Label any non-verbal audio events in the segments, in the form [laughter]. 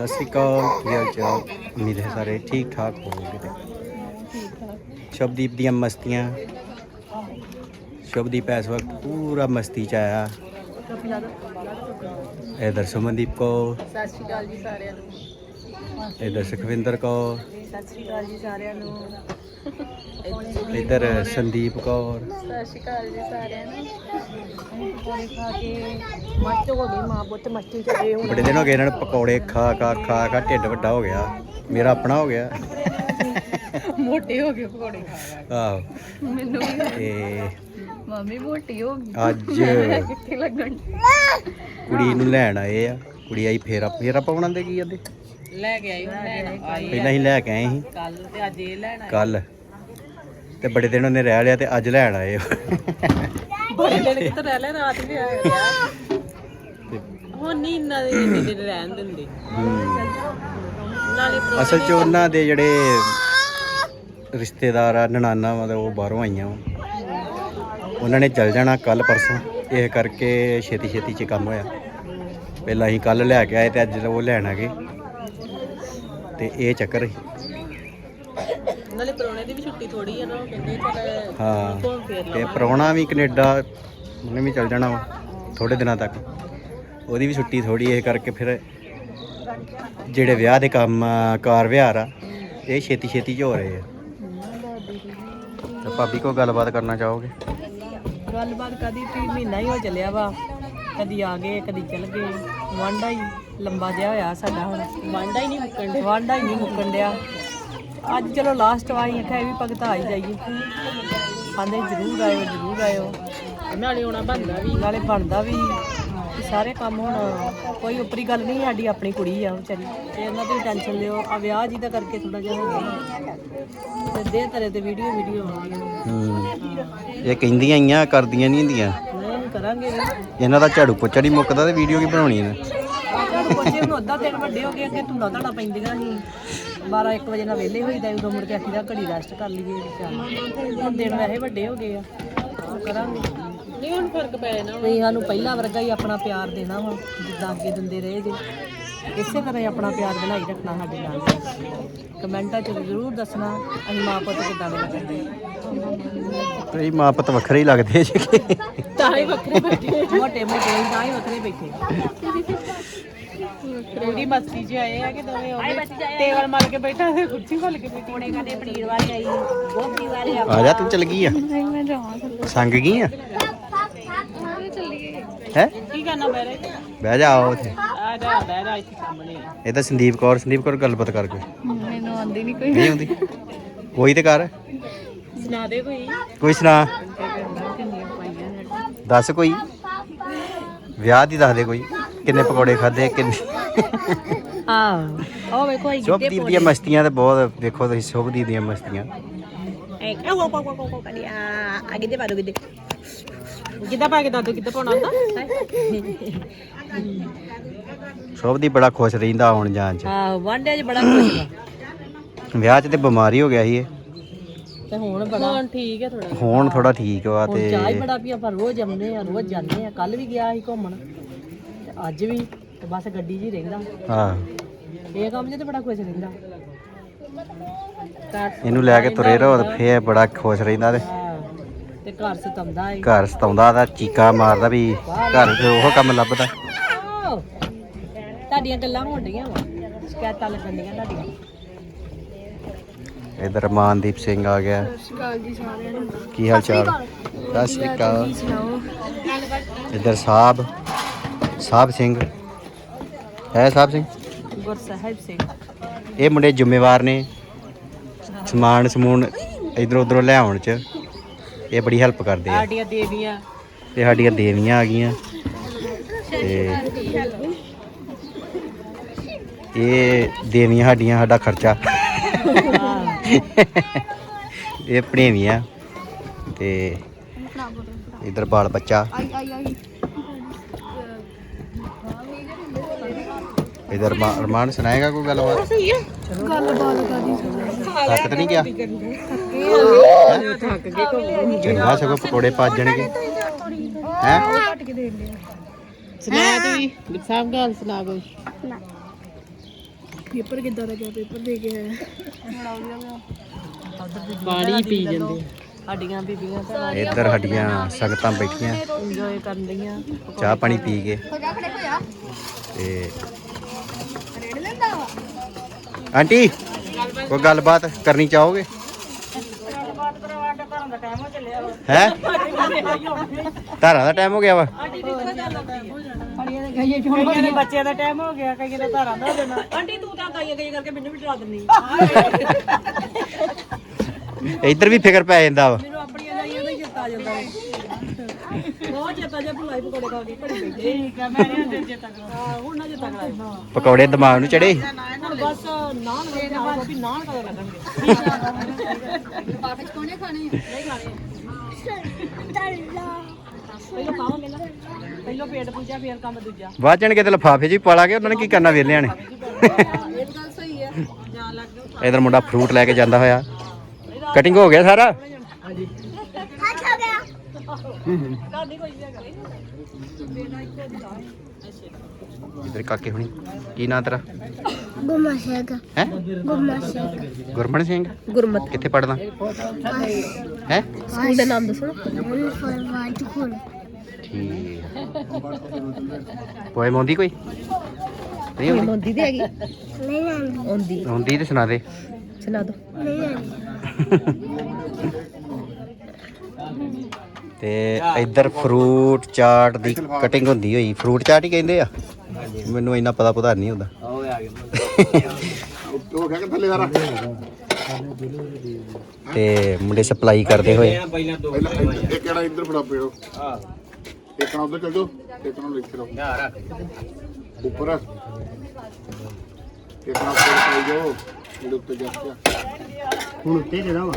ਸਤਿ ਸ਼੍ਰੀ ਅਕਾਲ ਕੀ ਹਾਲ ਚਾਲ? ਉਮੀਦ ਹੈ ਸਾਰੇ ਠੀਕ ਠਾਕ ਹੋਵੋਗੇ। ਸ਼ਬਦੀਪ ਦੀਆਂ ਮਸਤੀਆਂ। ਸ਼ਬਦੀਪ ਇਸ ਵਕਤ ਪੂਰਾ ਮਸਤੀ ਚ ਆਇਆ। ਇਧਰ ਸੁਮਨਦੀਪ ਕੋ ਸਤਿ ਸ਼੍ਰੀ ਅਕਾਲ ਜੀ ਸਾਰਿਆਂ ਨੂੰ। ਇਧਰ ਸੁਖਵਿੰਦਰ ਕੋ ਸਤਿ ਸ਼੍ਰੀ ਅਕਾਲ ਜੀ ਸਾਰਿਆਂ ਨੂੰ। ਇਧਰ ਸੰਦੀਪ ਕੌਰ। ਸਤਿ ਸ਼੍ਰੀ ਅਕਾਲ ਜੀ ਸਾਰਿਆਂ ਨੂੰ। ਪਕੌੜੇ ਖਾ ਕੇ ਮਸਤ ਹੋ ਗਈ ਮਾਂ ਪੁੱਤ ਮਸਤੀ ਚ ਗਏ ਹੁਣ। ਬੜੇ ਦਿਨ ਹੋ ਗਏ ਇਹਨਾਂ ਨੂੰ ਪਕੌੜੇ ਖਾ ਖਾ ਖਾ ਖਾ ਢਿੱਡ ਵੱਡਾ ਹੋ ਗਿਆ। ਮੇਰਾ ਆਪਣਾ ਹੋ ਗਿਆ। ਮੋਟੇ ਹੋ ਗਏ ਪਕੌੜੇ ਖਾ ਆਹੋ। ਖਾ ਮੈਨੂੰ ਵੀ ਤੇ ਮੰਮੀ ਮੋਟੀ ਹੋ ਗਈ। ਅੱਜ ਕਿੱਥੇ ਲੱਗਣ। ਕੁੜੀ ਨੂੰ ਲੈਣ ਆਏ ਆ। ਕੁੜੀ ਆਈ ਫੇਰਾ। ਫੇਰਾ ਪਾਉਣਾ ਦੇ ਕੀ ਜਾਂਦੇ ਲੈ ਕੇ ਆਈ ਲੈਣ ਆਈ ਪਹਿਲਾਂ ਹੀ ਲੈ ਕੇ ਆਏ ਸੀ। ਕੱਲ ਤੇ ਅੱਜ ਇਹ ਲੈਣ ਆਈ ਕੱਲ ਤੇ ਬੜੇ ਦਿਨ ਉਹਨੇ ਰਹਿ ਲਿਆ ਤੇ ਅੱਜ ਲੈਣ ਆਏ। ਬੜੇ ਦਿਨ ਕਿਤੇ ਰਹਿ ਲੈ ਰਾਤ ਵੀ ਆਇਆ ਤੇ, ਹੁਣ ਨਹੀਂ ਇੰਨਾ ਦੇ ਇੰਨੇ ਦਿਨ ਰਹਿਣ ਦਿੰਦੇ। ਹਮ, ਨਾਲੇ ਪ੍ਰੋ- ਅਸਲ 'ਚ ਉਹਨਾਂ ਦੇ ਜਿਹੜੇ ਰਿਸ਼ਤੇਦਾਰ ਆ ਨਨਾਨਾ ਮਤਲਬ ਉਹ ਬਾਹਰੋਂ ਆਈਆਂ ਵਾਂ। ਉਹਨਾਂ ਨੇ ਚੱਲ ਜਾਣਾ ਕੱਲ ਪਰਸੋਂ। ਇਹ ਕਰਕੇ ਛੇਤੀ ਛੇਤੀ 'ਚ ਕੰਮ ਹੋਇਆ। ਪਹਿਲਾਂ ਅਸੀਂ ਕੱਲ ਲੈ ਕੇ ਆਏ ਤੇ ਅੱਜ ਉਹ ਲੈਣ ਆ ਗਏ। ਤੇ ਇਹ ਚੱਕਰ ਸੀ। ਨਾਲੇ ਪਰੋਣੇ ਦੀ ਵੀ ਛੁੱਟੀ ਥੋੜੀ ਆ ਨਾ ਉਹ ਕਹਿੰਦੇ ਚੱਲ ਹਾਂ ਘੁੰਮ ਫੇਰ ਤੇ ਲਵਾਂ ਪ੍ਰਾਹੁਣਾ ਵੀ ਕੈਨੇਡਾ ਉਹਨੇ ਵੀ ਚੱਲ ਜਾਣਾ ਵਾ ਥੋੜੇ ਦਿਨਾਂ ਤੱਕ। ਉਹਦੀ ਵੀ ਛੁੱਟੀ ਥੋੜੀ ਇਹ ਕਰਕੇ ਫਿਰ ਜਿਹੜੇ ਵਿਆਹ ਦੇ ਕੰਮ ਕਾਰ ਵਿਹਾਰ ਆ ਇਹ ਛੇਤੀ ਛੇਤੀ 'ਚ ਹੋ ਰਹੇ ਆ। ਤੇ ਭਾਬੀ ਕੋ ਗੱਲਬਾਤ ਕਰਨਾ ਚਾਹੋਗੇ? ਗੱਲਬਾਤ ਕਦੀ ਤੀ ਮਹੀਨਾ ਹੀ ਹੋ ਚੱਲਿਆ ਵਾ ਕਦੀ ਆ ਗਏ ਕਦੀ ਚਲ ਗਏ ਵਾਂਡਾ ਹੀ ਲੰਬਾ ਜਿਹਾ ਹੋਇਆ ਸਾਡਾ ਹੁਣ। ਵਾਂਡਾ ਹੀ ਨਹੀਂ ਮੁੱਕਣ ਡਿਆ। ਵਾਂਡਾ ਹੀ ਨਹੀਂ ਮੁੱਕਣ ਡਿਆ। ਅੱਜ ਚਲੋ ਲਾਸਟ ਵਾਰੀ ਆਖਿਆ ਇਹ ਵੀ ਭਗਤਾ ਹੀ ਜਾਈਏ। ਆਂਦੇ ਜ਼ਰੂਰ ਆਇਓ ਜ਼ਰੂਰ ਆਇਓ। ਨਾਲੇ ਆਉਣਾ ਬਣਦਾ ਵੀ। ਨਾਲੇ ਬਣਦਾ ਵੀ। ਸਾਰੇ ਕੰਮ ਹੁਣ ਕੋਈ ਉਪਰੀ ਗੱਲ ਨਹੀਂ ਸਾਡੀ ਆਪਣੀ ਕੁੜੀ ਆ ਵਿਚਾਰੀ। ਤੇ ਇਹਨਾਂ ਦੀ ਟੈਨਸ਼ਨ ਲਿਓ। ਆ ਵਿਆਹ ਜੀ ਦਾ ਕਰਕੇ ਥੋੜਾ ਜਿਹਾ ਹੋ ਗਿਆ। ਤੇ ਦੇ ਤਰੇ ਤੇ ਵੀਡੀਓ ਵੀਡੀਓ ਹੂੰ। ਇਹ ਕਹਿੰਦੀਆਂ ਆਈਆਂ ਕਰਦੀਆਂ ਨਹੀਂ ਹੁੰਦੀਆਂ। ਨਹੀਂ ਕਰਾਂਗੇ। ਇਹਨਾਂ ਦਾ ਝਾੜੂ ਪੋਚਾ ਨਹੀਂ ਮੁੱਕਦਾ ਤੇ ਵੀਡੀਓ ਕੀ ਬਣਾਉਣੀ ਇਹਨੇ ਝਾੜੂ ਪੋਚੇ ਹੁਣ ਅੱਧਾ ਦਿਨ ਵੱਡੇ ਹੋ ਗਏ ਅੱਗੇ ਧੁੰਦਾ ਧੜਾ ਪੈਂਦੀਆਂ ਸੀ। 12 1 ਵਜੇ ਨਾਲ ਵਿਹਲੇ ਹੋਈਦਾ ਉਦੋਂ ਮੁੜ ਕੇ ਆਖੀ ਦਾ ਘੜੀ ਰੈਸਟ ਕਰ ਲਈਏ ਚੱਲ। ਹੁਣ ਦਿਨ ਵੈਸੇ ਵੱਡੇ ਹੋ ਗਏ ਆ ਕਰਾਂਗੇ। ਨਹੀਂ ਹੁਣ ਫ਼ਰਕ ਪੈ ਜਾਣਾ ਨਹੀਂ ਸਾਨੂੰ ਪਹਿਲਾਂ ਵਰਗਾ ਹੀ ਆਪਣਾ ਪਿਆਰ ਦੇਣਾ ਵਾ ਜਿੱਦਾਂ ਅੱਗੇ ਦਿੰਦੇ ਰਹੇ ਜੇ। ਇਸੇ ਤਰ੍ਹਾਂ ਹੀ ਆਪਣਾ ਪਿਆਰ ਬਣਾਈ ਰੱਖਣਾ ਸਾਡੇ ਨਾਲ। ਕਮੈਂਟਾਂ 'ਚ ਜ਼ਰੂਰ ਦੱਸਣਾ ਅਸੀਂ ਮਾਂ ਪੁੱਤ ਕਿੱਦਾਂ ਦੇ ਲੱਗਦੇ ਤੇ ਮਾਂ ਪੁੱਤ ਵੱਖਰੇ ਹੀ ਲੱਗਦੇ ਜੀ। ਤਾਂ ਹੀ ਵੱਖਰੇ ਬੈਠੇ ਮੋਟੇ ਮੋਟੇ ਤਾਂ ਹੀ ਵੱਖਰੇ ਬੈਠੇ। ਪੂਰੀ ਮਸਤੀ 'ਚ ਆਏ ਆ ਕਿ ਦੋਵੇਂ ਉਹ ਟੇਬਲ ਮਾਰ ਕੇ ਬੈਠਾ ਤੇ ਕੁਰਸੀ ਖੋਲ ਕੇ ਬੈਠੀ ਕੋਣੇ ਕਦੇ ਪਨੀਰ ਵਾਲੇ ਆਈ ਗੋਭੀ ਵਾਲੇ ਆ। ਆ ਜਾ ਤੂੰ ਚਲ ਗਈ ਆ? ਮੈਂ ਜਾਵਾਂ ਸੰਗ ਗਈ ਆ? ਹੈ? ਕੀ ਕਰਨਾ ਬੈਰੇ ਬਹਿ ਜਾ ਆਓ ਉੱਥੇ। ਆ ਜਾ ਬਹਿ ਜਾ ਇੱਥੇ ਸਾਹਮਣੇ ਇਹ ਤਾਂ ਸੰਦੀਪ ਕੌਰ ਸੰਦੀਪ ਕੌਰ ਗੱਲਬਾਤ ਕਰ ਕੋਈ। ਮੈਨੂੰ ਆਂਦੀ ਨਹੀਂ ਕੋਈ। ਨਹੀਂ ਆਉਂਦੀ? ਕੋਈ ਤੇ ਕਰ। ਸੁਣਾ ਦੇ ਕੋਈ। ਕੋਈ ਸੁਣਾ। ਦੱਸ ਕੋਈ। ਵਿਆਹ ਦੀ ਦੱਸ ਦੇ ਕੋਈ। ਕਿੰਨੇ ਪਕੌੜੇ ਖਾਦੇ ਕਿੰਨੇ? ਹਾਂ ਉਹ ਵੇਖੋ ਇਹ ਸ਼ੁਭਦੀਪ ਦੀਆਂ ਮਸਤੀਆਂ ਤੇ ਬਹੁਤ ਦੇਖੋ ਤੁਸੀਂ ਸ਼ੁਭਦੀਪ ਦੀਆਂ ਮਸਤੀਆਂ। ਇਹ ਉਹ ਉਹ ਉਹ ਉਹ ਕਰੀ ਆ ਅੱਗੇ ਦੇ ਬਾਦੋ ਕਿਤੇ ਕਿੱਦਾਂ ਪਾ ਕੇ ਦਾਦੂ ਕਿੱਦਾਂ ਪਾਉਣਾ ਹੁੰਦਾ? ਸ਼ੁਭਦੀਪ ਬੜਾ ਖੁਸ਼ ਰਹਿੰਦਾ ਆਉਣ ਜਾਣ ਚ। ਹਾਂ ਵਾਂਡੇ 'ਚ ਬੜਾ ਖੁਸ਼ ਵਾ ਵਿਆਹ ਚ ਤੇ ਬਿਮਾਰੀ ਹੋ ਗਿਆ ਸੀ ਇਹ। ਤੇ ਹੁਣ ਬੜਾ ਹੁਣ ਠੀਕ ਹੈ ਥੋੜਾ ਹੁਣ ਥੋੜਾ ਠੀਕ ਵਾ ਹੁਣ ਤੇ ਚਾਹ ਹੀ ਬੜਾ ਪੀਆ ਪਰ ਰੋਜ਼ ਆਉਂਦੇ ਆ ਰੋਜ਼ ਜਾਂਦੇ ਆ ਕੱਲ ਵੀ ਗਿਆ ਸੀ ਘੁੰਮਣ। ਅੱਜ ਵੀ ਤੇ ਬਸ ਗੱਡੀ 'ਚ ਹੀ ਰਹਿੰਦਾ। ਹਾਂ। ਇਹ ਕੰਮ ਤੇ ਬੜਾ ਖੁਸ਼ ਰਹਿੰਦਾ। ਘਰ ਇਹਨੂੰ ਲੈ ਕੇ ਤੁਰੇ ਰਹੋ ਤੇ ਫੇਰ ਬੜਾ ਖੁਸ਼ ਰਹਿੰਦਾ ਤੇ। ਹਾਂ, ਤੇ ਘਰ ਸਤੰਦਾ ਘਰ ਸਤਾਉਂਦਾ ਦਾ ਚੀਕਾ ਮਾਰਦਾ ਵੀ ਘਰ ਤੇ ਉਹ ਕੰਮ ਲੱਭਦਾ। ਤੁਹਾਡੀਆਂ ਗੱਲਾਂ ਹੋਣ ਡੀਆਂ ਵਾ। ਸ਼ਿਕਾਇਤਾਂ ਲੱਗਣ ਡੀਆਂ ਤੁਹਾਡੀਆਂ। ਇਧਰ ਮਾਨਦੀਪ ਸਿੰਘ ਆ ਗਿਆ। ਕੀ ਹਾਲ ਚਾਲ? ਸਤਿ ਸ਼੍ਰੀ ਅਕਾਲ। ਇਧਰ ਸਾਹਿਬ। ਸਾਹਿਬ ਸਿੰਘ। ਹੈ ਸਾਹਿਬ ਸਿੰਘ? ਗੁਰਸਾਹਿਬ ਸਿੰਘ। ਇਹ ਮੁੰਡੇ ਜ਼ਿੰਮੇਵਾਰ ਨੇ। ਸਮਾਨ ਸਮੂਨ ਇਧਰੋਂ ਉਧਰੋਂ ਲੈ ਆਉਣ ਚ ਇਹ ਬੜੀ ਹੈਲਪ ਕਰਦੇ ਆ। ਸਾਡੀਆਂ ਦੇਵੀਆਂ। ਤੇ ਸਾਡੀਆਂ ਦੇਵੀਆਂ ਆ ਗਈਆਂ। ਤੇ ਇਹ ਦੇਵੀਆਂ ਸਾਡੀਆਂ ਸਾਡਾ ਖਰਚਾ। ਇਹ ਭਣੇਵੀਆਂ। ਤੇ ਇਧਰ ਬਾਲ ਬੱਚਾ। ਇਧਰ ਅਰਮਾਨ ਸੁਣਾਏਗਾ ਕੋਈ ਗੱਲਬਾਤ? ਥੱਕ ਤਾਂ ਨਹੀਂ ਗਿਆ? ਥੱਕ ਗਏ ਚੰਗਾ ਸਗੋਂ ਪਕੌੜੇ ਪਾਜਣਗੇ ਹੈ ਸੁਣਾ ਤੂੰ ਵੀ। ਸਾਹਿਬ ਗੱਲ ਸੁਣਾ ਕੋਈ। ਪੇਪਰ ਕਿੱਦਾਂ ਦਾ ਗਿਆ? ਪੇਪਰ ਦੇ ਕੇ ਆਇਆ। ਪਾਣੀ ਪੀ ਜਾਂਦੇ ਸਾਡੀਆਂ ਬੀਬੀਆਂ ਇੱਧਰ ਸਾਡੀਆਂ ਸੰਗਤਾਂ ਬੈਠੀਆਂ। ਇੰਜੋਏ ਕਰਨ ਦੀਆਂ। ਚਾਹ ਪਾਣੀ ਪੀ ਕੇ। ਤੇ ਆਂਟੀ ਕੋਈ ਗੱਲਬਾਤ ਕਰਨੀ ਚਾਹੋਗੇ? ਹੈ? ਧਾਰਾਂ ਦਾ ਟਾਈਮ ਹੋ ਗਿਆ ਵਾ। ਕਈਆਂ ਦੇ ਬੱਚਿਆਂ ਦਾ ਟਾਈਮ ਹੋ ਗਿਆ ਕਈਆਂ ਦਾ ਧਾਰਾਂ ਦਾ ਹੋ ਜਾਣਾ ਆਂਟੀ ਤੂੰ ਤਾਂ ਕਾਈਆਂ ਕਾਈਆਂ ਕਰਕੇ ਮੈਨੂੰ ਵੀ ਡਰਾ ਦਿੰਦੀ। ਇੱਧਰ ਵੀ ਫਿਕਰ ਪੈ ਜਾਂਦਾ ਵਾ। ਮੈਨੂੰ ਆਪਣੀਆਂ ਜਾਈਆਂ ਦਾ ਹੀ ਚੇਤਾ ਆ ਜਾਂਦਾ ਵਾ। ਬਹੁਤ ਚੇਤਾ ਜੇ ਭੁਲਾਈ ਪਕੌੜੇ ਖਾ ਕੇ ਘੜੀ ਬੈਠੇ। ਠੀਕ ਆ ਮੈਂ ਨਹੀਂ ਚੇਤਾ ਕਰਾਂ ਹਾਂ ਹੁਣ ਨਾ ਚੇਤਾ ਕਰਾਂ ਪਕੌੜੇ ਦਿਮਾਗ ਨੂੰ ਚੜੇ। ਬਸ ਨਾਨ ਦੇ ਨਾਲ ਵੀ ਨਾਨ ਕਦੋਂ ਲੱਗਣਗੇ? ਪਾਪੇ ਚ ਕੋਨੇ ਖਾਣੇ ਨਹੀਂ ਖਾਣੇ। ਪਹਿਲਾਂ ਖਾਵਾਂਗੇ ਨਾ। ਪਹਿਲਾਂ ਪੇਟ ਪੂਜਾ ਫੇਰ ਕੰਮ ਦੂਜਾ। ਵਾਜਣ ਕੇ ਤੇ ਲਫਾਫੇ 'ਚ ਹੀ ਪਾਲਾਂਗੇ ਉਹਨਾਂ ਨੇ ਕੀ ਕਰਨਾ ਵੇਲਿਆਂ ਨੇ ਇਹ ਗੱਲ ਸਹੀ ਹੈ ਜਾਂ ਲੱਗ ਗਿਆ ਇਧਰ ਮੁੰਡਾ ਫਰੂਟ ਲੈ ਕੇ ਜਾਂਦਾ ਹੋਇਆ। ਕਟਿੰਗ ਹੋ ਗਿਆ ਸਾਰਾ? ਘਰ ਨਹੀਂ। ਕੋਈ ਇਧਰ ਕਾਕੇ ਹੁਣੀ। ਕੀ ਨਾਂ ਤੇਰਾ? ਹੈ? ਗੁਰਮਨ ਸਿੰਘ। ਗੁਰਮਤ। ਕਿੱਥੇ ਪੜਦਾ ਹੈ? ਸਕੂਲ ਦਾ ਨਾਮ ਦੱਸੋ ਠੀਕ। ਪੋਏ ਮੋਂਦੀ ਕੋਈ? ਨਹੀਂ ਹੁੰਦੀ ਮੋਦੀ ਦੀ ਹੈਗੀ। ਨਹੀਂ ਆਉਂਦੀ। ਹੁੰਦੀ ਤੇ ਸੁਣਾ ਦੇ। ਸੁਣਾ ਦੋ। ਨਹੀਂ ਤੇ ਇੱਧਰ ਫਰੂਟ ਚਾਟ ਦੀ ਕਟਿੰਗ ਹੁੰਦੀ ਹੋਈ। ਫਰੂਟ ਚਾਟ ਹੀ ਕਹਿੰਦੇ ਆ। ਮੈਨੂੰ ਇੰਨਾ ਪਤਾ ਪਤਾ ਨਹੀਂ ਹੁੰਦਾ। ਤੇ ਮੁੰਡੇ ਸਪਲਾਈ ਕਰਦੇ ਹੋਏ। ਪਹਿਲਾਂ ਇੱਕ ਕਿਹੜਾ ਇੱਧਰ ਫੜਾ ਪਿਓ। ਹਾਂ ਇੱਕ ਨਾਲ ਉਧਰ ਚੱਲ ਜਾਓ ਇੱਕ ਨਾਲ ਲਿਖ ਲਓ ਉੱਪਰ ਇੱਕ ਨਾਲ ਉੱਪਰ ਪਾਈ ਜਾਓ ਇਹਦੇ ਉੱਤੇ ਜਾ ਕੇ ਹੁਣ ਉੱਤੇ ਜਿਹੜਾ ਵਾ।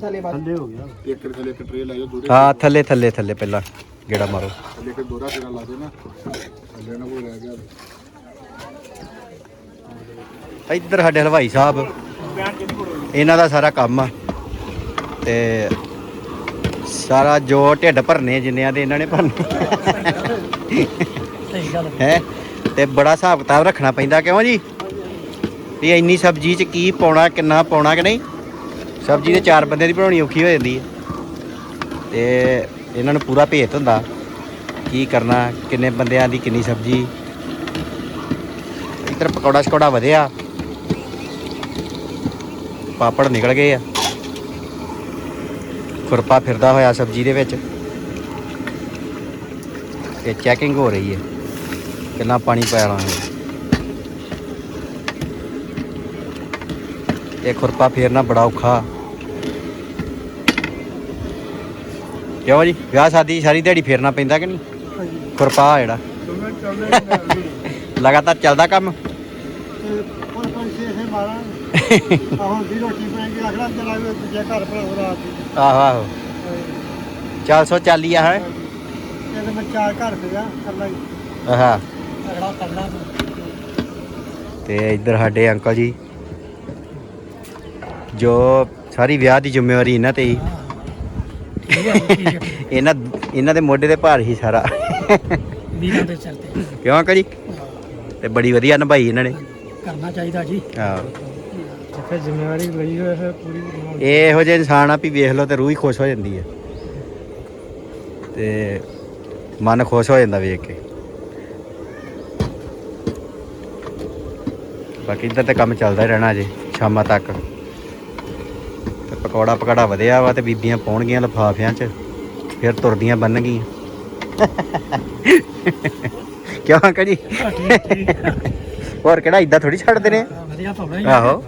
ਥੱਲੇ ਥੱਲੇ ਹੋ ਗਿਆ। ਇੱਕ ਥੱਲੇ ਇੱਕ ਟਰੇ ਲੈ ਜਾਓ ਦੋਰੇ। ਹਾਂ ਥੱਲੇ ਥੱਲੇ ਥੱਲੇ ਪਹਿਲਾਂ ਗੇੜਾ ਮਾਰੋ। ਥੱਲੇ ਇੱਕ ਦੋਰਾ ਤੇਰਾ ਲਾ ਦੇ ਨਾ ਥੱਲੇ ਨਾ ਕੋਈ ਰਹਿ ਗਿਆ। ਇੱਧਰ ਸਾਡੇ ਹਲਵਾਈ ਸਾਹਿਬ। ਇਹਨਾਂ ਦਾ ਸਾਰਾ ਕੰਮ ਆ। ਤੇ ਸਾਰਾ ਜੋ ਢਿੱਡ ਭਰਨੇ ਜਿੰਨਿਆਂ ਦੇ ਇਹਨਾਂ ਨੇ ਭਰਨੇ। ਹੈ? ਤੇ ਬੜਾ ਹਿਸਾਬ ਕਿਤਾਬ ਰੱਖਣਾ ਪੈਂਦਾ ਕਿਉਂ ਜੀ? ਵੀ ਇੰਨੀ ਸਬਜ਼ੀ ਚ ਕੀ ਪਾਉਣਾ ਕਿੰਨਾ ਪਾਉਣਾ ਕਿ ਨਹੀਂ? ਸਬਜ਼ੀ ਤੇ ਚਾਰ ਬੰਦਿਆਂ ਦੀ ਬਣਾਉਣੀ ਔਖੀ ਹੋ ਜਾਂਦੀ ਹੈ ਤੇ ਇਹਨਾਂ ਨੂੰ ਪੂਰਾ ਭੇਤ ਹੁੰਦਾ ਕੀ ਕਰਨਾ ਕਿੰਨੇ ਬੰਦਿਆਂ ਦੀ ਕਿੰਨੀ ਸਬਜ਼ੀ। ਇੱਧਰ ਪਕੌੜਾ ਸ਼ਕੌੜਾ ਵਧਿਆ। ਪਾਪੜ ਨਿਕਲ ਗਏ ਆ। ਖੁਰਪਾ ਫਿਰਦਾ ਹੋਇਆ ਸਬਜ਼ੀ ਦੇ ਵਿੱਚ। ਤੇ ਚੈਕਿੰਗ ਹੋ ਰਹੀ ਹੈ। ਕਿੰਨਾ ਪਾਣੀ ਪਾ ਲਾਂਗੇ ਇਹ ਖੁਰਪਾ ਫੇਰਨਾ ਬੜਾ ਔਖਾ। ਕਿਉਂ ਜੀ? ਵਿਆਹ ਸ਼ਾਦੀ ਸਾਰੀ ਦਿਹਾੜੀ ਫੇਰਨਾ ਪੈਂਦਾ ਕਿ ਨਹੀਂ? ਖੁਰਪਾ ਜਿਹੜਾ। ਲਗਾਤਾਰ ਚੱਲਦਾ ਕੰਮ? ਹੁਣ ਪੰਜ ਛੇ ਛੇ ਮਾਰਾਂ ਆ ਹੁਣ ਦੀ ਰੋਟੀ ਪੈਂਗੀ ਅਖੜਾ ਚਲਾਵੇ ਦੂਜੇ ਘਰ ਪਰ ਹੋ ਰਾਤ ਦੀ ਆਹੋ ਆਹੋ। 440 ਆ ਹੈ ਇਹਦੇ ਮੈਂ ਚਾਰ ਘਰ ਪਿਆ ਕੱਲਾ ਹੀ? ਆਹਾ। ਅਗਲਾ ਕੱਲਾ ਤੇ ਇੱਧਰ ਸਾਡੇ ਅੰਕਲ ਜੀ ਜੋ ਸਾਰੀ ਵਿਆਹ ਦੀ ਜ਼ਿੰਮੇਵਾਰੀ ਇਹਨਾਂ ਤੇ ਹੀ। ਇਹਨਾਂ ਇਹਨਾਂ ਦੇ ਮੋਢੇ ਤੇ ਭਾਰ ਹੀ ਸਾਰਾ। ਵੀਰਾਂ ਦੇ ਸਿਰ ਤੇ ਕਿਉਂ ਅੰਕਲ ਜੀ? ਤੇ ਬੜੀ ਵਧੀਆ ਨਿਭਾਈ ਇਹਨਾਂ ਨੇ। ਕਰਨਾ ਚਾਹੀਦਾ ਜੀ। ਆਹੋ। ਜ਼ਿੰਮੇਵਾਰੀ ਲਈ ਫਿਰ ਪੂਰੀ। ਇਹ ਇਹੋ ਜਿਹੇ ਇਨਸਾਨ ਆ ਵੀ ਵੇਖ ਲਓ ਤੇ ਰੂਹ ਹੀ ਖੁਸ਼ ਹੋ ਜਾਂਦੀ ਹੈ। ਤੇ ਮਨ ਖੁਸ਼ ਹੋ ਜਾਂਦਾ ਵੇਖ ਕੇ। ਬਾਕੀ ਇੱਧਰ ਤੇ ਕੰਮ ਚੱਲਦਾ ਹੀ ਰਹਿਣਾ ਅਜੇ ਸ਼ਾਮਾਂ ਤੱਕ। ਤੇ ਪਕੌੜਾ ਪਕੜਾ ਵਧਿਆ ਵਾ ਤੇ ਬੀਬੀਆਂ ਪਾਉਣਗੀਆਂ ਲਫਾਫਿਆਂ 'ਚ ਫਿਰ ਤੁਰਦੀਆਂ ਬੰਨਗੀਆਂ ਕਿਉਂ ਅੰਕਲ ਜੀ? ਹੋਰ ਕਿਹੜਾ ਇਦਾਂ ਥੋੜੀ ਛੱਡਦੇ ਨੇ? ਵਧੀਆ ਹੀ ਆਹੋ।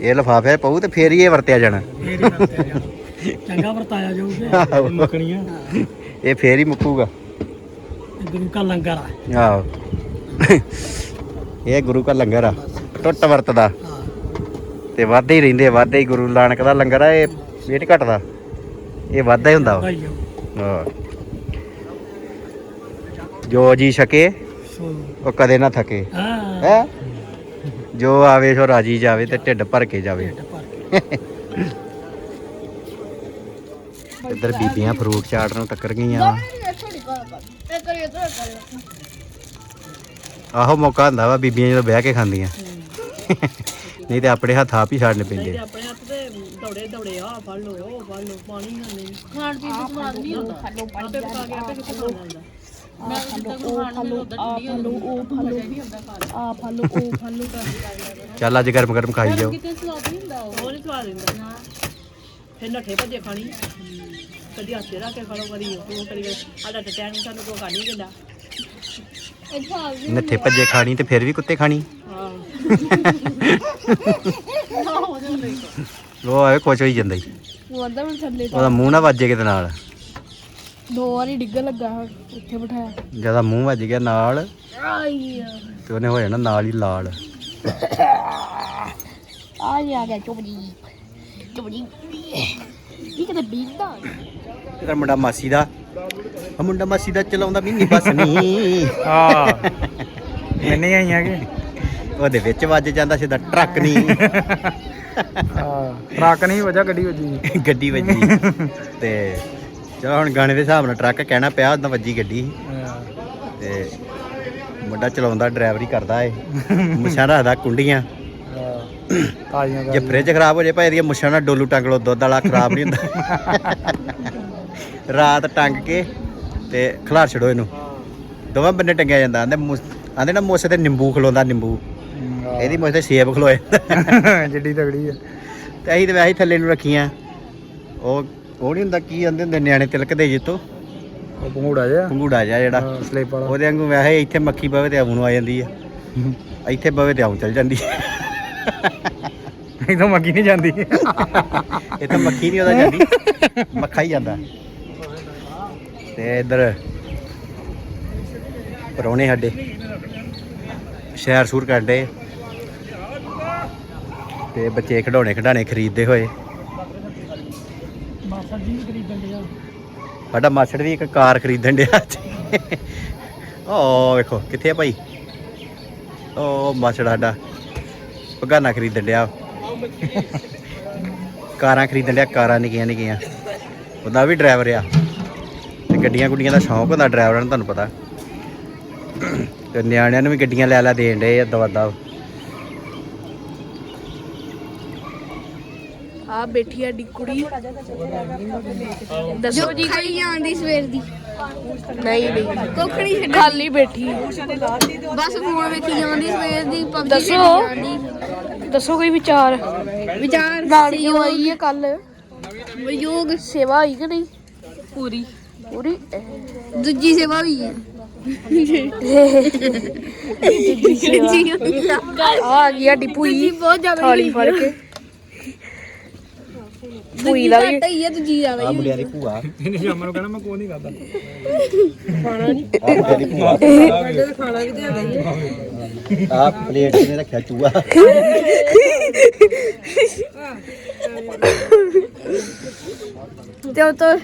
ਇਹ ਲਫਾਫੇ ਪਊ ਤੇ ਫੇਰ ਹੀ ਇਹ ਵਰਤਿਆ ਜਾਣਾ। ਫੇਰ ਹੀ ਵਰਤਿਆ ਜਾਣਾ। ਚੰਗਾ ਵਰਤਾਇਆ। ਜਾਊਗਾ ਮੁਕਣੀਆਂ। ਇਹ ਫੇਰ ਹੀ ਮੁੱਕੂਗਾ। ਇਹ ਗੁਰੂ ਕਾ ਲੰਗਰ ਆ। ਆਹੋ। ਇਹ ਗੁਰੂ ਕਾ ਲੰਗਰ ਆ। ਟੁੱਟ ਵਰਤਦਾ। ਤੇ ਵਾਧੇ ਹੀ ਰਹਿੰਦੇ ਵਾਧੇ ਹੀ ਗੁਰੂ ਨਾਨਕ ਦਾ ਲੰਗਰ ਆ ਇਹ ਵੇਟ ਘਟਦਾ। ਇਹ ਵਾਧਾ ਹੀ ਹੁੰਦਾ ਵਾ। ਹਾਂ। ਜੋ ਜੀ ਛਕੇ ਉਹ ਕਦੇ ਨਾ ਥਕੇ। ਹਾਂ। ਹੈ? ਜੋ ਆਵੇ ਸੋ ਰਾਜੀ ਜਾਵੇ ਤੇ ਢਿੱਡ ਭਰ ਕੇ ਜਾਵੇ। ਇੱਧਰ ਬੀਬੀਆਂ ਫਰੂਟ ਚਾਟ ਨੂੰ ਟੱਕਰ ਗਈਆਂ। ਵਾ ਆਹੋ ਮੌਕਾ ਹੁੰਦਾ ਵਾ ਬੀਬੀਆਂ ਜਦੋਂ ਬਹਿ ਕੇ ਖਾਂਦੀਆਂ। ਨਹੀਂ ਤੇ ਆਪਣੇ ਹੱਥ ਆਪ ਹੀ ਛਾੜਨੇ ਪੈਂਦੇ। ਤੇ ਆਪਣੇ ਹੱਥ ਤੇ ਦੌੜੇ ਦੌੜੇ ਆ ਫੜ ਲੋ ਉਹ ਫੜ ਲੋ ਪਾਣੀ ਨਾ ਨਹੀਂ ਖਾਣ ਪੀਣ ਦਾ ਸਵਾਦ ਨਹੀਂ ਹੁੰਦਾ। ਆਪੇ ਪਕਾ ਕੇ ਆਪੇ ਕਿੱਥੇ ਖਾਣ ਜਾਂਦਾ ਚੁੱਲੀ ਹੁੰਦੀ ਉਹ ਫਲੋ ਆ ਫਲੋ ਉਹ ਫਲੋ ਚੱਲ ਅੱਜ ਗਰਮ ਗਰਮ ਖਾਈ ਜਾਓ। ਕਿਤੇ ਸਵਾਦ ਨਹੀਂ ਹੁੰਦਾ ਉਹ ਨਹੀਂ ਸਵਾਦ ਹੁੰਦਾ ਫਿਰ ਨੱਠੇ ਭੱਜੇ ਖਾਣੀ। ਕਦੀ ਹੱਥੇ ਰੱਖ ਕੇ ਖੜੋ ਕਦੀ ਉਹ ਕਰੀ ਸਾਡਾ ਤੇ ਟੈਨ ਸਾਨੂੰ ਕੋਈ ਖਾ ਨਹੀਂ ਦਿੰਦਾ। ਨੱਥੇ ਭੱਜੇ ਖਾਣੀ ਤੇ ਫਿਰ ਵੀ ਕੁੱਤੇ ਖਾਣੀ। ਹਾਂ। ਉਹ ਆਵੇ ਕੁਛ ਹੋਈ ਜਾਂਦਾ ਥੱਲੇ ਉਹਦਾ ਮੂੰਹ ਨਾ ਵੱਜੇ ਕਿਤੇ ਨਾਲ। ਦੋ ਵਾਰੀ ਡਿੱਗਣ ਲੱਗਾ ਇੱਥੇ ਬਿਠਾਇਆ। ਜ਼ਿਆਦਾ ਮੂੰਹ ਵੱਜ ਗਿਆ ਨਾਲ। ਆਈ ਤੇ ਉਹਨੇ ਹੋ ਜਾਣਾ ਨਾਲ ਹੀ ਲਾਲ। ਆ ਜੀ ਆ ਗਿਆ ਚੁਬੜੀ ਚੁਬੜੀ ਇਹ ਕਿਤੇ ਬੀਂਦਾ ਤੇਰਾ ਮੁੰਡਾ ਮਾਸੀ ਦਾ। ਆ ਮੁੰਡਾ ਮਾਸੀ ਦਾ ਚਲਾਉਂਦਾ ਵੀ ਨਹੀਂ ਬਸ ਨਹੀਂ। ਹਾਂ। ਮੈਨੇ ਆਈਆਂ ਕਿ? ਉਹਦੇ ਵਿੱਚ ਵੱਜ ਜਾਂਦਾ ਸਿੱਧਾ ਟਰੱਕ ਨਹੀਂ। ਹਾਂ। ਟਰੱਕ ਨਹੀਂ ਵਜਾ ਗੱਡੀ ਵੱਜੀ। ਗੱਡੀ ਵੱਜੀ। ਤੇ ਚਲੋ ਹੁਣ ਗਾਣੇ ਦੇ ਹਿਸਾਬ ਨਾਲ ਟਰੱਕ ਕਹਿਣਾ ਪਿਆ ਉਦਾਂ ਵੱਜੀ ਗੱਡੀ। ਤੇ ਮੁੰਡਾ ਚਲਾਉਂਦਾ ਡਰਾਈਵਰੀ ਕਰਦਾ ਏ। ਮੁੱਛਾਂ ਰੱਖਦਾ ਕੁੰਡੀਆਂ। ਤਾਜ਼ੀਆਂ ਜੇ ਫ੍ਰਿਜ ਖਰਾਬ ਹੋ ਜੇ ਭਾਈ ਇਹਦੀਆਂ ਮੁੱਛਾਂ ਨਾਲ ਡੋਲੂ ਟੰਗ ਲੋ ਦੁੱਧ ਵਾਲਾ ਖਰਾਬ ਨਹੀਂ ਹੁੰਦਾ। ਰਾਤ ਟੰਗ ਕੇ ਤੇ ਖਿਲਾਰ ਛੜੋ ਇਹਨੂੰ। ਦੋਵਾਂ ਬੰਨੇ ਟੰਗਿਆ ਜਾਂਦਾ ਆਂਦੇ ਆਂਦੇ ਨਾ ਮੁੱਛ ਤੇ ਨਿੰਬੂ ਖਲੋਂਦਾ ਨਿੰਬੂ। ਇਹਦੀ ਮੁੱਛ ਤੇ ਸੇਬ ਖਲੋਏ। [laughs] ਜਿੱਡੀ ਤਗੜੀ ਆ। ਤੇ ਅਸੀਂ ਤੇ ਵੈਸੇ ਥੱਲੇ ਨੂੰ ਰੱਖੀਆਂ। ਉਹ ਉਹ ਨਹੀਂ ਹੁੰਦਾ ਕੀ ਆਂਦੇ ਹੁੰਦੇ ਨਿਆਣੇ ਤਿਲਕਦੇ ਜਿੱਤੋਂ ਉਹ ਪੰਗੂੜਾ ਜਿਹਾ। ਪੰਗੂੜਾ ਜਿਹਾ ਜਿਹੜਾ। ਹਾਂ, ਸਲਿੱਪ ਵਾਲਾ। ਉਹਦੇ ਵਾਂਗੂ ਵੈਸੇ ਇੱਥੇ ਮੱਖੀ ਬਵੇ ਤੇ ਆਉਂ ਨੂੰ ਆ ਜਾਂਦੀ ਆ। ਇੱਥੇ ਬਵੇ ਤੇ ਆਉਂ ਚਲ ਜਾਂਦੀ ਆ। ਇਦੋਂ ਮੱਗੀ ਨਹੀਂ ਜਾਂਦੀ। ਇੱਥੇ ਮੱਖੀ ਨਹੀਂ ਉਹਦਾ ਜਾਂਦੀ। ਮੱਖਾ ਹੀ ਜਾਂਦਾ। ਤੇ ਇੱਧਰ ਪਰੌਣੇ ਸਾਡੇ ਸ਼ਹਿਰ ਸੂਰ ਕਰਦੇ ਤੇ ਬੱਚੇ ਖਿਡੌਣੇ ਖਿਡਾਣੇ ਖਰੀਦਦੇ ਹੋਏ। ਮਾਸਾ ਜੀ ਖਰੀਦਣ ਦੇ ਸਾਡਾ ਮਾਸੜ ਵੀ ਇੱਕ ਕਾਰ ਖਰੀਦਣ ਡਿਆ ਓ ਵੇਖੋ, ਕਿੱਥੇ ਆ ਭਾਈ? ਓ ਮਾਸੜ ਸਾਡਾ। ਪਗਾਨਾ ਖਰੀਦਣ ਡਿਆ। ਕਾਰਾਂ ਖਰੀਦਣ ਡਿਆ, ਕਾਰਾਂ ਨਿੱਕੀਆਂ ਨਿਕੀਆਂ। ਉਹਦਾ ਵੀ ਡਰਾਈਵਰ ਆ। ਤੇ ਗੱਡੀਆਂ ਗੁੱਡੀਆਂ ਦਾ ਸ਼ੌਂਕ ਹੁੰਦਾ ਡਰਾਈਵਰਾਂ ਨੂੰ, ਤੁਹਾਨੂੰ ਪਤਾ। ਤੇ ਨਿਆਣਿਆਂ ਨੂੰ ਵੀ ਗੱਡੀਆਂ ਲੈ ਲੈ ਦੇਣ ਡੇ ਆ ਦਵਾ ਦਵ ਆ ਬੈਠੀ ਆ ਡੀ ਕੁੜੀ। ਦੱਸੋ ਜੀ। ਕੋਈ ਜਾਂਦੀ ਸਵੇਰ ਦੀ। ਨਹੀਂ ਨਹੀਂ। ਕੋਖਣੀ ਖਾਲੀ ਬੈਠੀ ਬਸ ਫੋਨ ਵੇਖੀ ਜਾਂਦੀ ਸਵੇਰ ਦੀ ਪਬਜੀ ਦੱਸੋ। ਦੱਸੋ ਕੋਈ ਵਿਚਾਰ। ਵਿਚਾਰ ਨਾਲੀ ਹੋਈ ਹੈ ਕੱਲ। ਯੋਗ ਸੇਵਾ ਹੋਈ ਕਿ ਨਹੀਂ? ਪੂਰੀ। ਪੂਰੀ? ਦੂਜੀ ਸੇਵਾ ਹੋਈ ਹੈ। ਆ। ਗਿਆ ਡਿਪੂਈ ਥਾਲੀ ਫੜ ਕੇ। ਪੂਈ ਦਾ ਵੀ ਆ ਮੁੰਡਿਆਂ ਦੀ ਭੂਆ। ਇਹਨੇ ਸ਼ਾਮ ਨੂੰ ਕਹਿਣਾ ਮੈਂ ਕੋਈ ਨਹੀਂ ਕਰਦਾ। ਆ ਮੁੰਡਿਆਂ ਦੀ ਭੂਆ। ਖਾਣਾ ਵੀ ਤੇ ਹੈਗਾ ਆ। ਪਲੇਟ 'ਚ ਰੱਖਿਆ ਚੂਹਾ। ਤੇ ਉਹ ਤੋਂ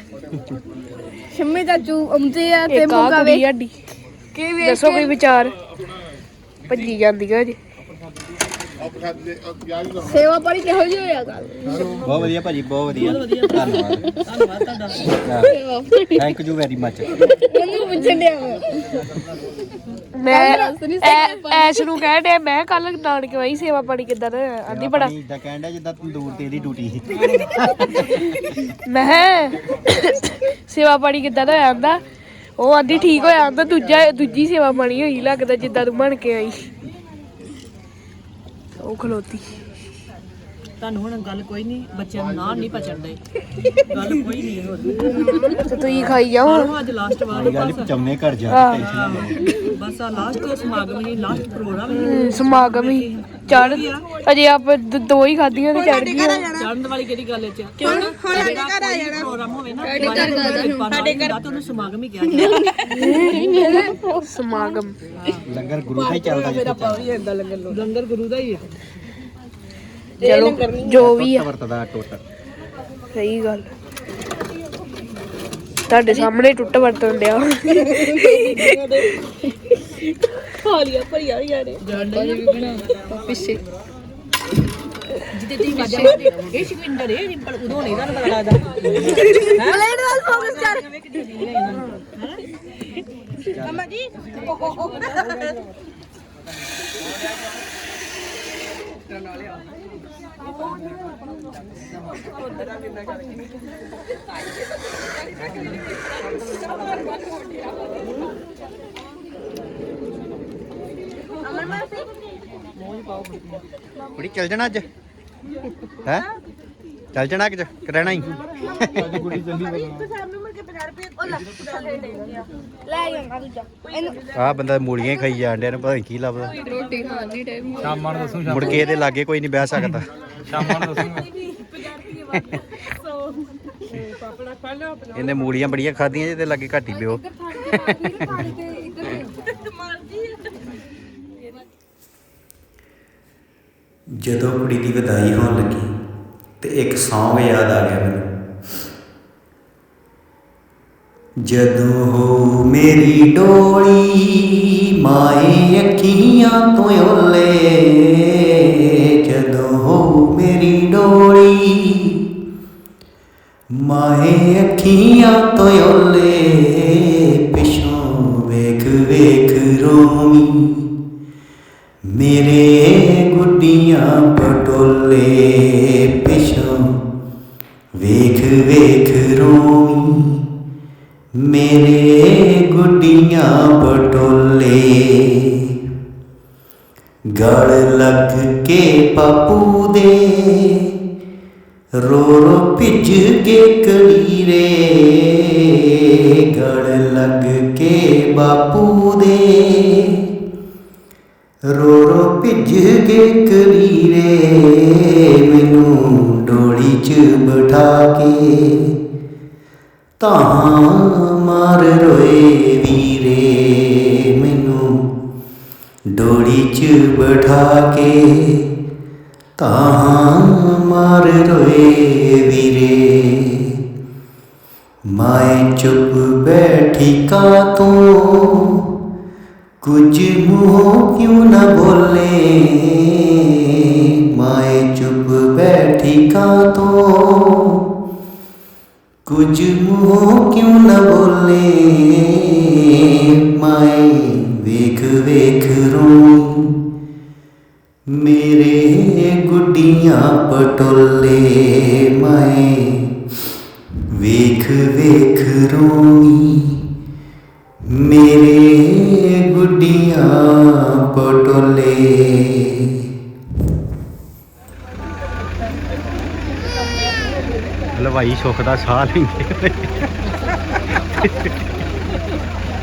ਸ਼ੰਮੀ ਚਾਚੂ ਆਉਂਦੇ ਆ ਤੇ ਮੁੰਗਾ ਵੇ ਕੀ ਵੇ ਦੱਸੋ ਕੋਈ ਵਿਚਾਰ। ਭੱਜੀ ਜਾਂਦੀ ਹੈ ਜੀ ਸੇਵਾ ਪਰੀ ਕਿਹੋ ਜਿਹੀ ਹੋਇਆ ਗੱਲ ਬਹੁਤ ਵਧੀਆ ਭਾਜੀ ਬਹੁਤ ਵਧੀਆ। ਧੰਨਵਾਦ। ਧੰਨਵਾਦ ਤੁਹਾਡਾ। ਥੈਂਕ ਯੂ ਵੈਰੀ ਮੱਚ ਉਹਨੂੰ ਪੁੱਛਣ ਡਿਆ ਮੈਂ ਐਸ ਨੂੰ ਕਹਿ ਡਿਆ ਮੈਂ ਕੱਲ ਨਾਨਕੇ ਵਾਈ ਸੇਵਾ ਪਾਣੀ ਕਿੱਦਾਂ ਦਾ ਆਂਦੀ ਬੜਾ। ਇਦਾਂ ਕਹਿੰਦਾ ਜਿੱਦਾਂ ਤੰਦੂਰ ਤੇ ਇਹਦੀ ਡਿਊਟੀ ਸੀ ਮੈਂ ਕਿਹਾ, ਸੇਵਾ ਪਾਣੀ ਕਿੱਦਾਂ ਦਾ ਹੋਇਆ ਆਂਦਾ। ਉਹ ਆਂਦੀ ਠੀਕ ਹੋਇਆ ਆਂਦਾ ਦੂਜਾ ਦੂਜੀ ਸੇਵਾ ਪਾਣੀ ਹੋਈ ਲੱਗਦਾ ਜਿੱਦਾਂ ਤੂੰ ਬਣ ਕੇ ਆਈ। ਉਹ ਖਲੋਤੀ। ਤੁਹਾਨੂੰ ਹੁਣ ਗੱਲ ਕੋਈ ਨਹੀਂ ਬੱਚਿਆਂ ਨੂੰ ਨਾ ਨਹੀਂ ਪਚਣ ਦੇ। ਗੱਲ ਕੋਈ ਨਹੀਂ ਹੋਰ। ਤੇ ਤੁਸੀਂ ਖਾਈ ਜਾਓ ਹੁਣ। ਅੱਜ ਲਾਸਟ ਵਾਰ ਗੱਲ ਨੀ, ਪਚਾਉਣੇ ਘਰ ਜਾ ਕੇ ਟੈਨਸ਼ਨ ਨਾ ਲਓ। ਬਸ ਆ ਲਾਸਟ ਸਮਾਗਮ ਹੀ ਲਾਸਟ ਪ੍ਰੋਗਰਾਮ ਹੀ। ਹਮ, ਸਮਾਗਮ ਹੀ। ਚੜ ਅਜੇ ਆਪ ਦ- ਦੋ ਹੀ ਖਾਧੀਆਂ ਤੇ ਚੜ ਗਈਆਂ। ਚੜਨ ਵਾਲੀ ਕਿਹੜੀ ਗੱਲ ਚ ਕਿਉਂ? ਹੁਣ ਸਾਡੇ ਘਰ ਆ ਜਾਣਾ। ਪ੍ਰੋਗਰਾਮ ਹੋਵੇ ਨਾ ਸਾਡੇ ਘਰ ਤਾਂ ਉਹਨੂੰ ਸਮਾਗਮ ਹੀ ਕਿਹਾ ਜਾਂਦਾ ਸਮਾਗਮ। ਲੰਗਰ ਗੁਰੂ ਦਾ ਹੀ ਚੱਲਦਾ ਚੱਲਦਾ ਲੰਗਰ ਗੁਰੂ ਦਾ ਹੀ ਹੈ ਚਲੋ ਜੋ ਵੀ ਆ। ਵਰਤਦਾ ਟੁੱਟ। ਸਹੀ ਗੱਲ। ਤੁਹਾਡੇ ਸਾਹਮਣੇ ਟੁੱਟ ਵਰਤਣ ਡਿਆ। ਖਾਲੀਆਂ ਭਰੀਆਂ ਹੋਈਆਂ ਨੇ। ਪਿੱਛੇ। ਜਿੱਤੇ ਤੀ ਵਾਜਾ ਮਾਰੀ ਇਹ ਸ਼ਿਕਵਿੰਦਰ ਇਹ ਰਿੰਪਲ ਉਦੋਂ ਨਹੀਂ ਤੁਹਾਨੂੰ ਪਤਾ ਲੱਗਦਾ। ਪਲੇਟ ਵੱਲ ਫੋਕਸ ਕਰ। ਕੁੜੀ ਚੱਲ ਜਾਣਾ ਅੱਜ। ਹੈ? ਚੱਲ ਜਾਣਾ ਕਿ ਰਹਿਣਾ ਹੀ। ਲੈ ਜਾਂਦਾ ਦੂਜਾ ਇਹਨੂੰ ਆ ਬੰਦਾ ਮੂਲੀਆਂ ਹੀ ਖਾਈ ਜਾਣ ਡਿਆ ਨੂੰ ਪਤਾ ਨਹੀਂ ਕੀ ਲੱਭਦਾ। ਰੋਟੀ ਖਾਣ ਦੀ ਟਾਈਮ ਸ਼ਾਮਾਂ ਨੂੰ ਦੱਸੂ ਮੁੜ ਕੇ ਇਹਦੇ ਲਾਗੇ ਕੋਈ ਨਹੀਂ ਬਹਿ ਸਕਦਾ। ਸ਼ਾਮਾਂ ਨੂੰ ਦੱਸੂਗਾ ਇਹਨੇ ਮੂਲੀਆਂ ਬੜੀਆਂ ਖਾਧੀਆਂ ਜਿਹਦੇ ਲਾਗੇ ਘੱਟ ਹੀ ਪਿਓ। ਜਦੋਂ ਕੁੜੀ ਦੀ ਵਿਦਾਈ ਹੋਣ ਲੱਗੀ ਤੇ ਇੱਕ ਸੌਂਗ ਯਾਦ ਆ ਗਿਆ ਮੈਨੂੰ। ਜਦੋਂ ਹੋ ਮੇਰੀ ਡੋਲੀ ਮਾਏ ਅੱਖੀਆਂ ਤੋਂ ਓਲੇ ਜਦੋਂ ਹੋ ਮੇਰੀ ਡੋਲੀ ਮਾਏ ਅੱਖੀਆਂ ਤੋਂ ਓਲੇ ਰੋ ਰੋ ਭਿੱਜ ਕੇ ਕਲੀਰੇ, ਮੈਨੂੰ ਡੋਲੀ 'ਚ ਬਿਠਾ ਕੇ। ਤਾਂ ਮਾਰ ਰੋਏ ਵੀਰੇ, ਮੈਨੂੰ ਡੋਲੀ 'ਚ ਬਿਠਾ ਕੇ। ਤਾਂ ਮਾਰ ਰੋਏ ਵੀਰੇ, ਮਾਏ ਚੁੱਪ ਬੈਠੀ ਕਾ ਤੂੰ ਕੁਝ ਮੂੰਹ ਕਿਉਂ ਨਾ ਬੋਲੇ? ਮਾਏ ਚੁੱਪ ਬੈਠੀ ਕਾ ਤੂੰ। ਕੁਝ ਮੂੰਹ ਕਿਉਂ ਨਾ ਬੋਲੇ? ਮਾਏ ਵੇਖ ਵੇਖ ਰੋਈ। ਮੇਰੇ ਗੁੱਡੀਆਂ ਪਟੋਲੇ। ਮਾਏ ਵੇਖ ਵੇਖ ਰੋਈ। ਮੇਰੇ ਗੁੱਡੀਆਂ ਪਟੋਲੇ। ਹਲਵਾਈ ਸੁੱਖ ਦਾ ਸਾਹ ਲੈਂਦੇ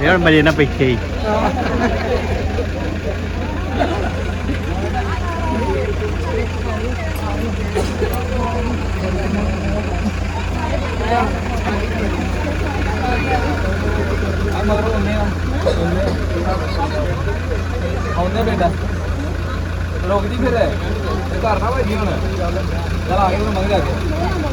ਯਾਰ ਮਜੇ ਨਾਲ ਬੈਠੇ ਹੀ। ਆ ਮਗਰ ਹੁੰਨੇ ਆ। ਆਉਂਦੇ ਬੇਟਾ ਰੁਕ ਜੀ ਫਿਰ। ਇਹ ਘਰ ਨਾ ਭਾਜੀ ਹੁਣ। ਚੱਲ ਆ ਗਏ ਹੁਣ ਮੰਗ ਕੇ।